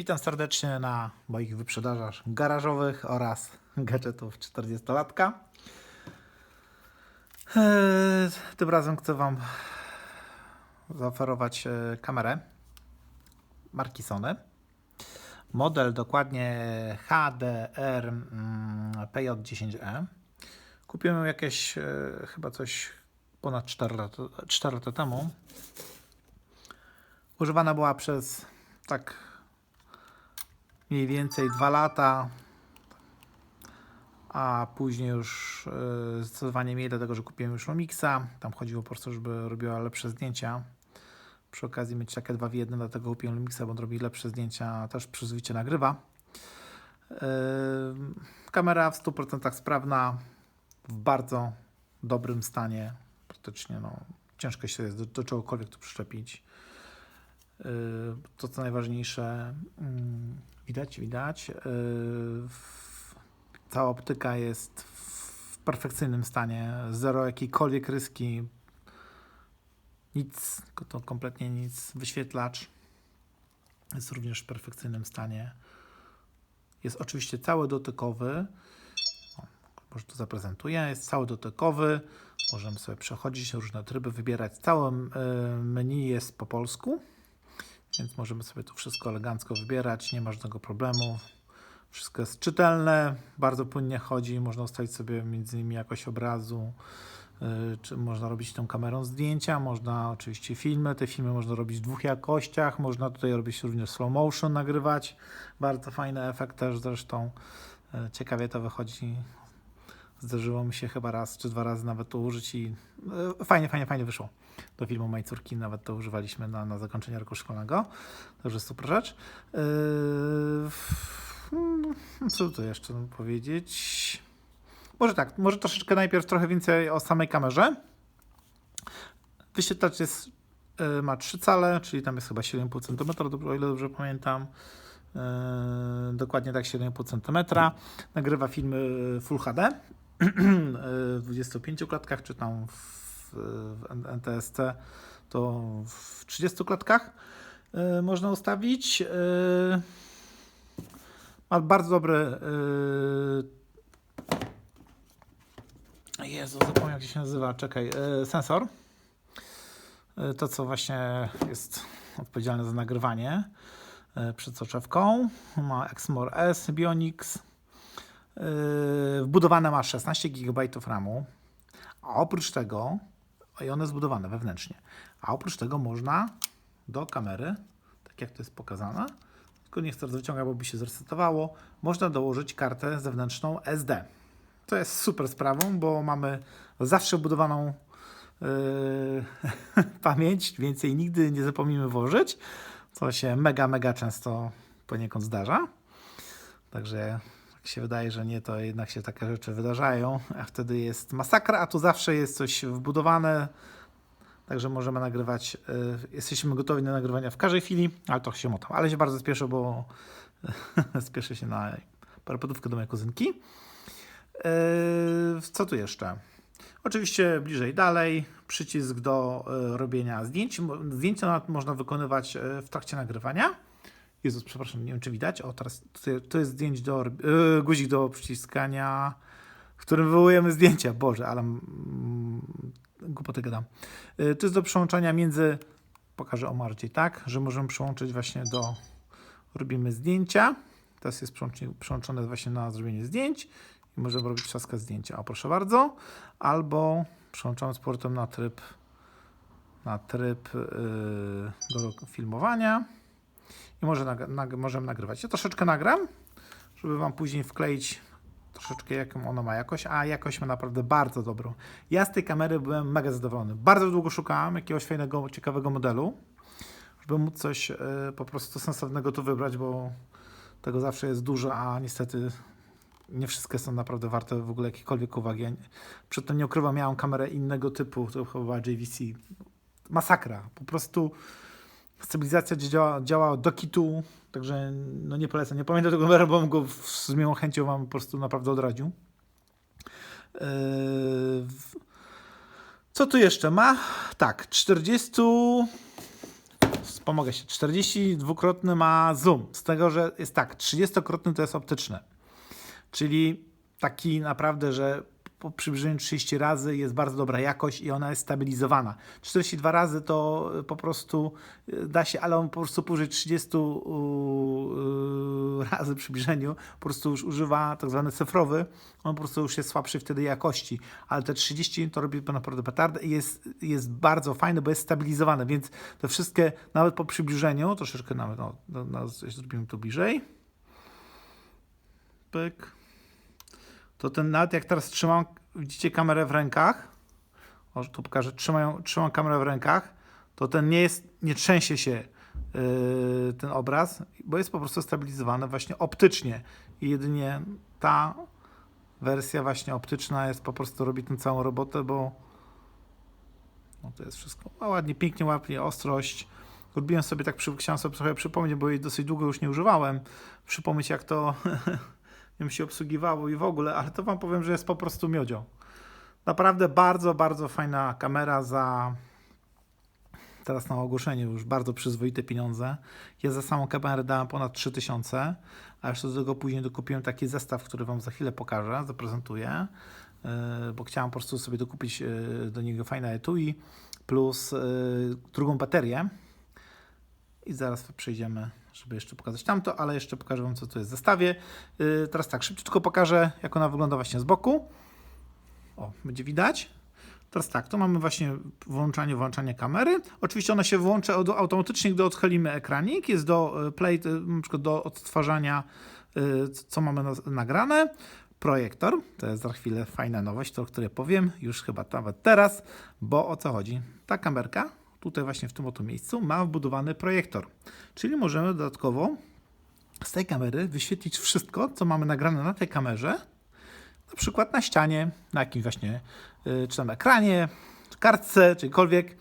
Witam serdecznie na moich wyprzedażach garażowych oraz gadżetów 40-latka. Eee, Tym razem chcę Wam zaoferować e, kamerę marki Sony. Model dokładnie HDR mm, PJ10E. Kupiłem ją jakieś e, chyba coś ponad 4 lata, 4 lata temu. Używana była przez tak mniej więcej 2 lata, a później już yy, zdecydowanie mniej, dlatego że kupiłem już Lumixa. Tam chodziło po prostu, żeby robiła lepsze zdjęcia. Przy okazji mieć takie dwa w jednym, dlatego kupiłem Lumixa, bo on robi lepsze zdjęcia, też przyzwoicie nagrywa. Yy, kamera w 100% sprawna, w bardzo dobrym stanie. Praktycznie no, ciężko się jest do, do czegokolwiek tu przyczepić. Yy, To co najważniejsze, mm, widać, widać. W- Cała optyka jest w perfekcyjnym stanie, zero jakiejkolwiek ryski, nic, to kompletnie nic. Wyświetlacz jest również w perfekcyjnym stanie. Jest oczywiście cały dotykowy. Może to zaprezentuję. Jest cały dotykowy. Możemy sobie przechodzić różne tryby, wybierać. Całe y, menu jest po polsku. Więc możemy sobie tu wszystko elegancko wybierać, nie ma żadnego problemu. Wszystko jest czytelne, bardzo płynnie chodzi, można ustawić sobie między innymi jakość obrazu, yy, czy można robić tą kamerą zdjęcia, można oczywiście filmy, te filmy można robić w dwóch jakościach, można tutaj robić również slow motion, nagrywać, bardzo fajny efekt też zresztą, Yy, ciekawie to wychodzi, zdarzyło mi się chyba raz czy dwa razy nawet to użyć i yy, fajnie, fajnie, fajnie wyszło do filmu mojej córki, nawet to używaliśmy na, na zakończenie roku szkolnego. Także super rzecz. Yy, hmm, co tu jeszcze powiedzieć? Może tak, może troszeczkę najpierw trochę więcej o samej kamerze. Wyświetlacz jest, yy, ma 3 cale, czyli tam jest chyba 7,5 cm, o ile dobrze pamiętam. Dokładnie tak 7,5 cm. Nagrywa filmy Full HD w 25 klatkach, czy tam w, w NTSC to w 30 klatkach yy, można ustawić. Yy, ma bardzo dobry. Yy, Jezu, zapomniałem jak się nazywa. Czekaj, sensor. To, co właśnie jest odpowiedzialne za nagrywanie przed soczewką. Ma Exmor S Bionics. Yy, Wbudowane ma 16 GB RAMu. A oprócz tego, i one zbudowane wewnętrznie, a oprócz tego można do kamery, tak jak to jest pokazane, tylko nie chcę wyciągać, bo by się zresetowało, można dołożyć kartę zewnętrzną SD. To jest super sprawą, bo mamy zawsze budowaną yy, pamięć, więcej nigdy nie zapomnimy włożyć, co się mega, mega często poniekąd zdarza. Także jak się wydaje, że nie, to jednak się takie rzeczy wydarzają, a wtedy jest masakra, a tu zawsze jest coś wbudowane, także możemy nagrywać, y, jesteśmy gotowi na nagrywania w każdej chwili, ale trochę się motam, ale się bardzo spieszę, bo spieszę się na parapetówkę do mojej kuzynki. Yy, Co tu jeszcze? Oczywiście bliżej dalej, przycisk do y, robienia zdjęć. Zdjęcia można wykonywać w trakcie nagrywania. Jezus, przepraszam, nie wiem czy widać. O, teraz to jest zdjęć do, yy, guzik do przyciskania, w którym wywołujemy zdjęcia. Boże, ale mm, głupoty gadam. Yy, to jest do przełączania między, pokażę o bardziej, tak, że możemy przełączyć właśnie do, robimy zdjęcia. Teraz jest przełączone właśnie na zrobienie zdjęć i możemy robić trzaska zdjęcia. O, proszę bardzo. Albo przełączamy z portem na tryb, na tryb yy, do filmowania i może nag- nag- możemy nagrywać. Ja troszeczkę nagram, żeby Wam później wkleić troszeczkę jaką ona ma jakość, a jakość ma naprawdę bardzo dobrą. Ja z tej kamery byłem mega zadowolony. Bardzo długo szukałem jakiegoś fajnego, ciekawego modelu, żeby móc coś y, po prostu sensownego tu wybrać, bo tego zawsze jest dużo, a niestety nie wszystkie są naprawdę warte w ogóle jakiejkolwiek uwagi. Ja nie- Przedtem nie ukrywam, miałem kamerę innego typu, to chyba JVC. Masakra. Po prostu stabilizacja działa, działa do kitu, także no nie polecam. Nie pamiętam tego numeru, bo go z miłą chęcią wam po prostu naprawdę odradził. Yy, Co tu jeszcze ma? Tak, 40 z pomogę się. 42-krotny ma zoom, z tego, że jest tak, 30-krotny to jest optyczny. Czyli taki naprawdę, że po przybliżeniu 30 razy jest bardzo dobra jakość i ona jest stabilizowana. 42 razy to y, po prostu y, da się, ale on po prostu powyżej 30 y, razy przybliżeniu po prostu już używa tak zwany cyfrowy, on po prostu już jest słabszy wtedy jakości, ale te 30 to robi naprawdę petardę i jest, jest bardzo fajne, bo jest stabilizowane, więc te wszystkie, nawet po przybliżeniu, troszeczkę nawet, no, no, no zrobimy to bliżej, pyk, to ten nawet jak teraz trzymam, widzicie kamerę w rękach, o, tu pokażę, trzymam, trzymam kamerę w rękach, to ten nie jest, nie trzęsie się yy, ten obraz, bo jest po prostu stabilizowany właśnie optycznie. I jedynie ta wersja właśnie optyczna jest po prostu robi tę całą robotę, bo no to jest wszystko. No, ładnie, pięknie łapie, ostrość. Odbiłem sobie tak, chciałem sobie trochę przypomnieć, bo jej dosyć długo już nie używałem, przypomnieć jak to nim się obsługiwało i w ogóle, ale to wam powiem, że jest po prostu miodzio. Naprawdę bardzo, bardzo fajna kamera za teraz na ogłoszenie już bardzo przyzwoite pieniądze. Ja za samą kamerę dałem ponad 3000, a jeszcze do tego później dokupiłem taki zestaw, który wam za chwilę pokażę, zaprezentuję, yy, bo chciałem po prostu sobie dokupić yy, do niego fajne etui plus yy, drugą baterię. I zaraz przejdziemy żeby jeszcze pokazać tamto, ale jeszcze pokażę Wam, co tu jest w zestawie. Yy, teraz tak, szybciutko pokażę, jak ona wygląda właśnie z boku. O, będzie widać. Teraz tak, to mamy właśnie włączanie, włączanie kamery. Oczywiście ona się włącza automatycznie, gdy odchylimy ekranik. Jest do y, play, y, na przykład do odtwarzania, yy, co mamy na, nagrane. Projektor, to jest za chwilę fajna nowość, o której powiem już chyba nawet teraz, bo o co chodzi? Ta kamerka tutaj właśnie w tym oto miejscu, ma wbudowany projektor. Czyli możemy dodatkowo z tej kamery wyświetlić wszystko, co mamy nagrane na tej kamerze, na przykład na ścianie, na jakimś właśnie, yy, czy tam ekranie, czy kartce, czykolwiek.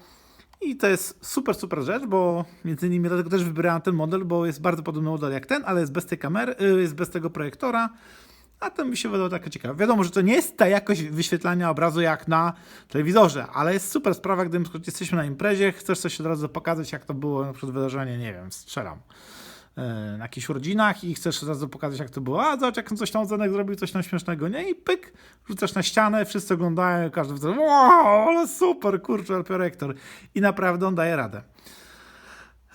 I to jest super, super rzecz, bo między innymi dlatego też wybierałem ten model, bo jest bardzo podobny model jak ten, ale jest bez tej kamery, yy, jest bez tego projektora a to mi się wydało takie ciekawe. Wiadomo, że to nie jest ta jakość wyświetlania obrazu jak na telewizorze, ale jest super sprawa, gdy jesteśmy na imprezie, chcesz coś od razu pokazać, jak to było na przykład wydarzenie, nie wiem, strzelam e, na jakichś rodzinach i chcesz od razu pokazać, jak to było. A zobacz, jak coś tam Zenek zrobił, coś tam śmiesznego, nie? I pyk, rzucasz na ścianę, wszyscy oglądają, każdy widzę, wow, ale super, kurczę, projektor. I naprawdę on daje radę.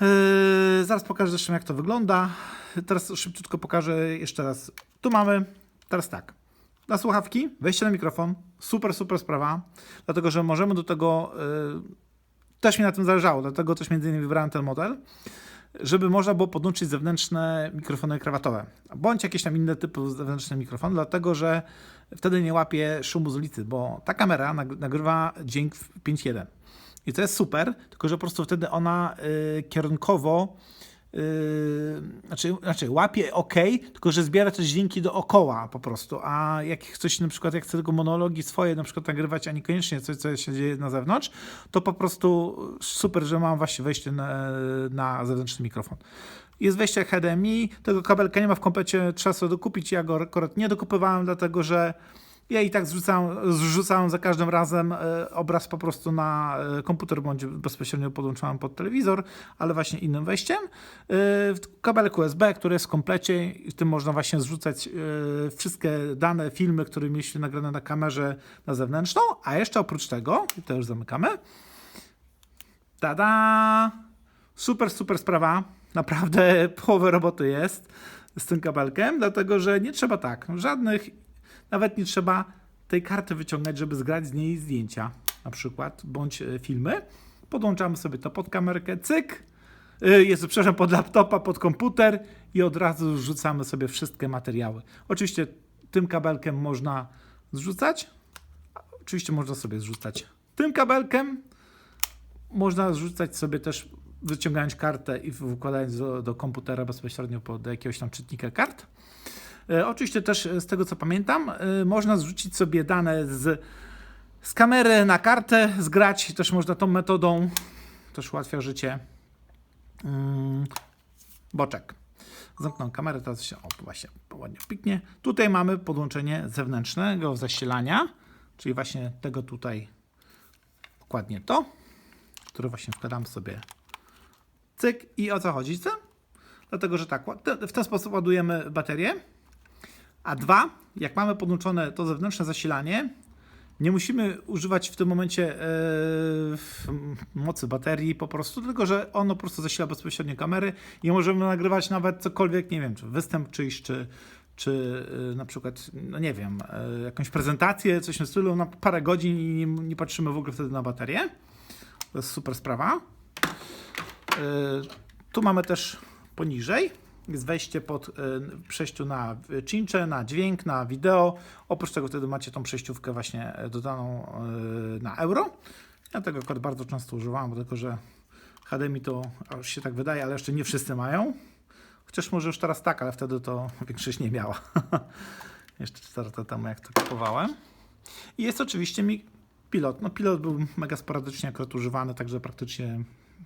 Yy, zaraz pokażę zresztą, jak to wygląda. Teraz szybciutko pokażę jeszcze raz. Tu mamy Teraz tak. Na słuchawki, wejście na mikrofon, super, super sprawa, dlatego że możemy do tego, yy, też mi na tym zależało, dlatego też między innymi wybrałem ten model, żeby można było podłączyć zewnętrzne mikrofony krawatowe, bądź jakieś tam inne typy zewnętrzne mikrofony, dlatego że wtedy nie łapie szumu z ulicy, bo ta kamera nagrywa dźwięk w 5.1 i to jest super, tylko że po prostu wtedy ona yy, kierunkowo Yy, znaczy, znaczy łapie ok, tylko że zbiera też dźwięki dookoła po prostu, a jak coś na przykład, jak chcę tylko monologi swoje na przykład nagrywać, a niekoniecznie coś, co się dzieje na zewnątrz, to po prostu super, że mam właśnie wejście na, na zewnętrzny mikrofon. Jest wejście HDMI, tego kabelka nie ma w komplecie, trzeba sobie dokupić, ja go akurat nie dokupywałem, dlatego że ja i tak zrzucałem, zrzucałem za każdym razem e, obraz po prostu na e, komputer, bądź bezpośrednio podłączałem pod telewizor, ale właśnie innym wejściem. E, kabelek USB, który jest w komplecie i tym można właśnie zrzucać wszystkie dane, filmy, które mieliście nagrane na kamerze na zewnętrzną, a jeszcze oprócz tego, i to już zamykamy, tada! Super, super sprawa. Naprawdę połowę roboty jest z tym kabelkiem, dlatego że nie trzeba tak, żadnych nawet nie trzeba tej karty wyciągać, żeby zgrać z niej zdjęcia, na przykład, bądź e, filmy. Podłączamy sobie to pod kamerkę, cyk, e, jest, przepraszam, pod laptopa, pod komputer i od razu zrzucamy sobie wszystkie materiały. Oczywiście tym kabelkiem można zrzucać, oczywiście można sobie zrzucać tym kabelkiem, można zrzucać sobie też wyciągając kartę i wkładając do, do komputera bezpośrednio pod jakiegoś tam czytnika kart. E, oczywiście też e, z tego co pamiętam, e, można zrzucić sobie dane z, z kamery na kartę, zgrać też można tą metodą, też ułatwia życie. Mm, boczek. Zamknę kamerę, teraz się, o właśnie, ładnie piknie. Tutaj mamy podłączenie zewnętrznego zasilania, czyli właśnie tego tutaj dokładnie to, które właśnie wkładam sobie Cyk. I o co chodzi? Co? Dlatego, że tak, w ten sposób ładujemy baterię. A dwa, jak mamy podłączone to zewnętrzne zasilanie, nie musimy używać w tym momencie e, mocy baterii po prostu, tylko że ono po prostu zasila bezpośrednio kamery i możemy nagrywać nawet cokolwiek, nie wiem, czy występ czyjś, czy, czy e, na przykład, no nie wiem, e, jakąś prezentację, coś w stylu na parę godzin i nie, nie patrzymy w ogóle wtedy na baterię. To jest super sprawa. Tu mamy też poniżej jest wejście pod y, przejściu na czyncze, na dźwięk, na wideo. Oprócz tego wtedy macie tą przejściówkę właśnie dodaną y, na euro. Ja tego akurat bardzo często używam, bo tylko że HDMI to już się tak wydaje, ale jeszcze nie wszyscy mają. Chociaż może już teraz tak, ale wtedy to większość nie miała. jeszcze 4 lata temu jak to kupowałem. I jest oczywiście mi pilot. No pilot był mega sporadycznie akurat używany, także praktycznie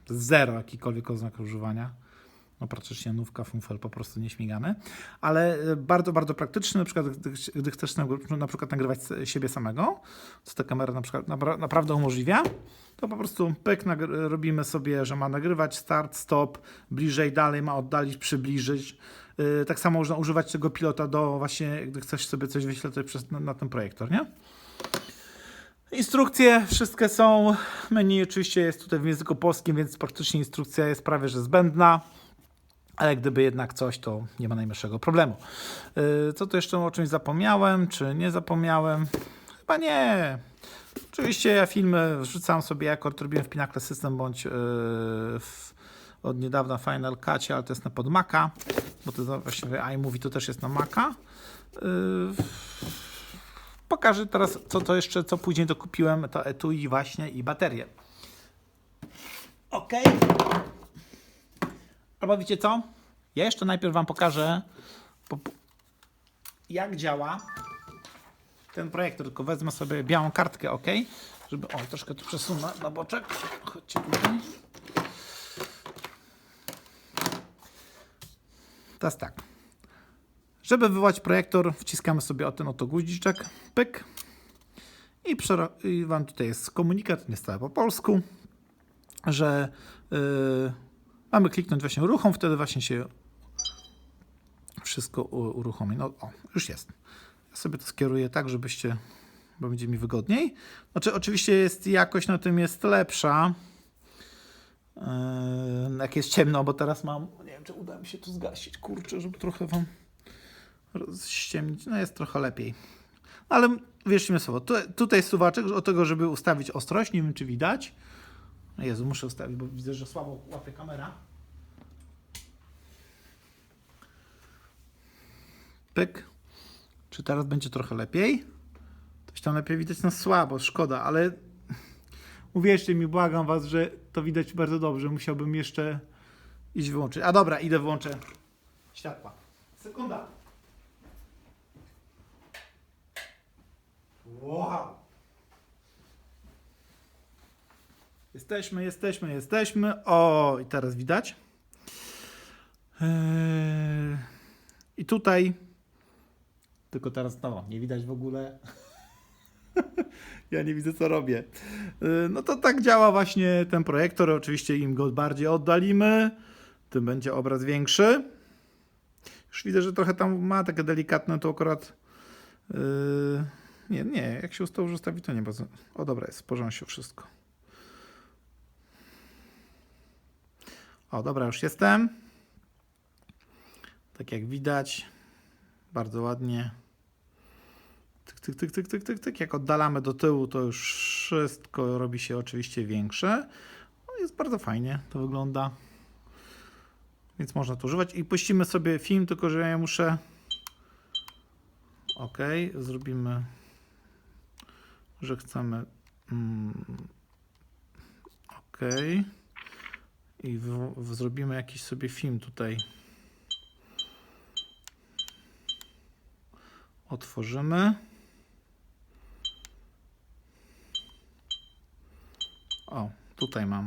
zero jakikolwiek oznak używania no praktycznie nówka, funfel po prostu nieśmigany, ale e, bardzo, bardzo praktyczny, na przykład gdy, gdy chcesz na przykład nagrywać siebie samego, co ta kamera na przykład naprawdę umożliwia, to po prostu pyk, robimy sobie, że ma nagrywać, start, stop, bliżej, dalej, ma oddalić, przybliżyć. E, tak samo można używać tego pilota do właśnie, gdy chcesz sobie coś wyświetlać przez, na, na ten projektor, nie? Instrukcje wszystkie są. Menu oczywiście jest tutaj w języku polskim, więc praktycznie instrukcja jest prawie że zbędna ale gdyby jednak coś, to nie ma najmniejszego problemu. Yy, co tu jeszcze o czymś zapomniałem, czy nie zapomniałem? Chyba nie. Oczywiście ja filmy wrzucam sobie jako robiłem w Pinacle System bądź yy, w, od niedawna Final Cut, ale to jest na pod Maca, bo to właściwie iMovie to też jest na Maca. Yy, pokażę teraz, co to jeszcze, co później dokupiłem, to etui właśnie i baterię. Ok. Albo wiecie co? Ja jeszcze najpierw Wam pokażę, jak działa ten projektor. Tylko wezmę sobie białą kartkę, ok? Żeby, o, troszkę tu przesunę na boczek. Chodźcie tutaj. Teraz tak. Żeby wywołać projektor, wciskamy sobie o ten oto guziczek, pyk. I, I Wam tutaj jest komunikat, niestety po polsku, że yy, Mamy kliknąć właśnie uruchom, wtedy właśnie się wszystko uruchomi. No o, już jest. Ja sobie to skieruję tak, żebyście, bo będzie mi wygodniej. Znaczy oczywiście jest jakość na tym jest lepsza. Yy, jak jest ciemno, bo teraz mam, nie wiem czy uda mi się to zgasić, kurczę, żeby trochę wam rozściemnić. No jest trochę lepiej. Ale wierzcie mi słowo, tutaj, tutaj jest suwaczek od tego, żeby ustawić ostrość, nie wiem czy widać. No Jezu, muszę ustawić, bo widzę, że słabo łapie kamera. Pyk. Czy teraz będzie trochę lepiej? Coś tam lepiej widać na słabo, szkoda, ale uwierzcie mi, błagam was, że to widać bardzo dobrze. Musiałbym jeszcze iść wyłączyć. A dobra, idę wyłączę światła. Sekunda. Wow. Jesteśmy, jesteśmy, jesteśmy. O, i teraz widać. Eee, I tutaj, tylko teraz no, nie widać w ogóle. ja nie widzę, co robię. Eee, no to tak działa właśnie ten projektor. Oczywiście im go bardziej oddalimy, tym będzie obraz większy. Już widzę, że trochę tam ma takie delikatne, to akurat. Eee, nie, nie, jak się ustawi, to nie bardzo. O, dobra, jest, porządku wszystko. O, dobra, już jestem. Tak jak widać, bardzo ładnie. Tyk, tyk, tyk, tyk, tyk, tyk, tyk. Jak oddalamy do tyłu, to już wszystko robi się oczywiście większe. No, jest bardzo fajnie to wygląda. Więc można to używać. I puścimy sobie film, tylko że ja muszę. OK, zrobimy, że chcemy. Mm, OK i w, w, zrobimy jakiś sobie film tutaj. Otworzymy. O, tutaj mam.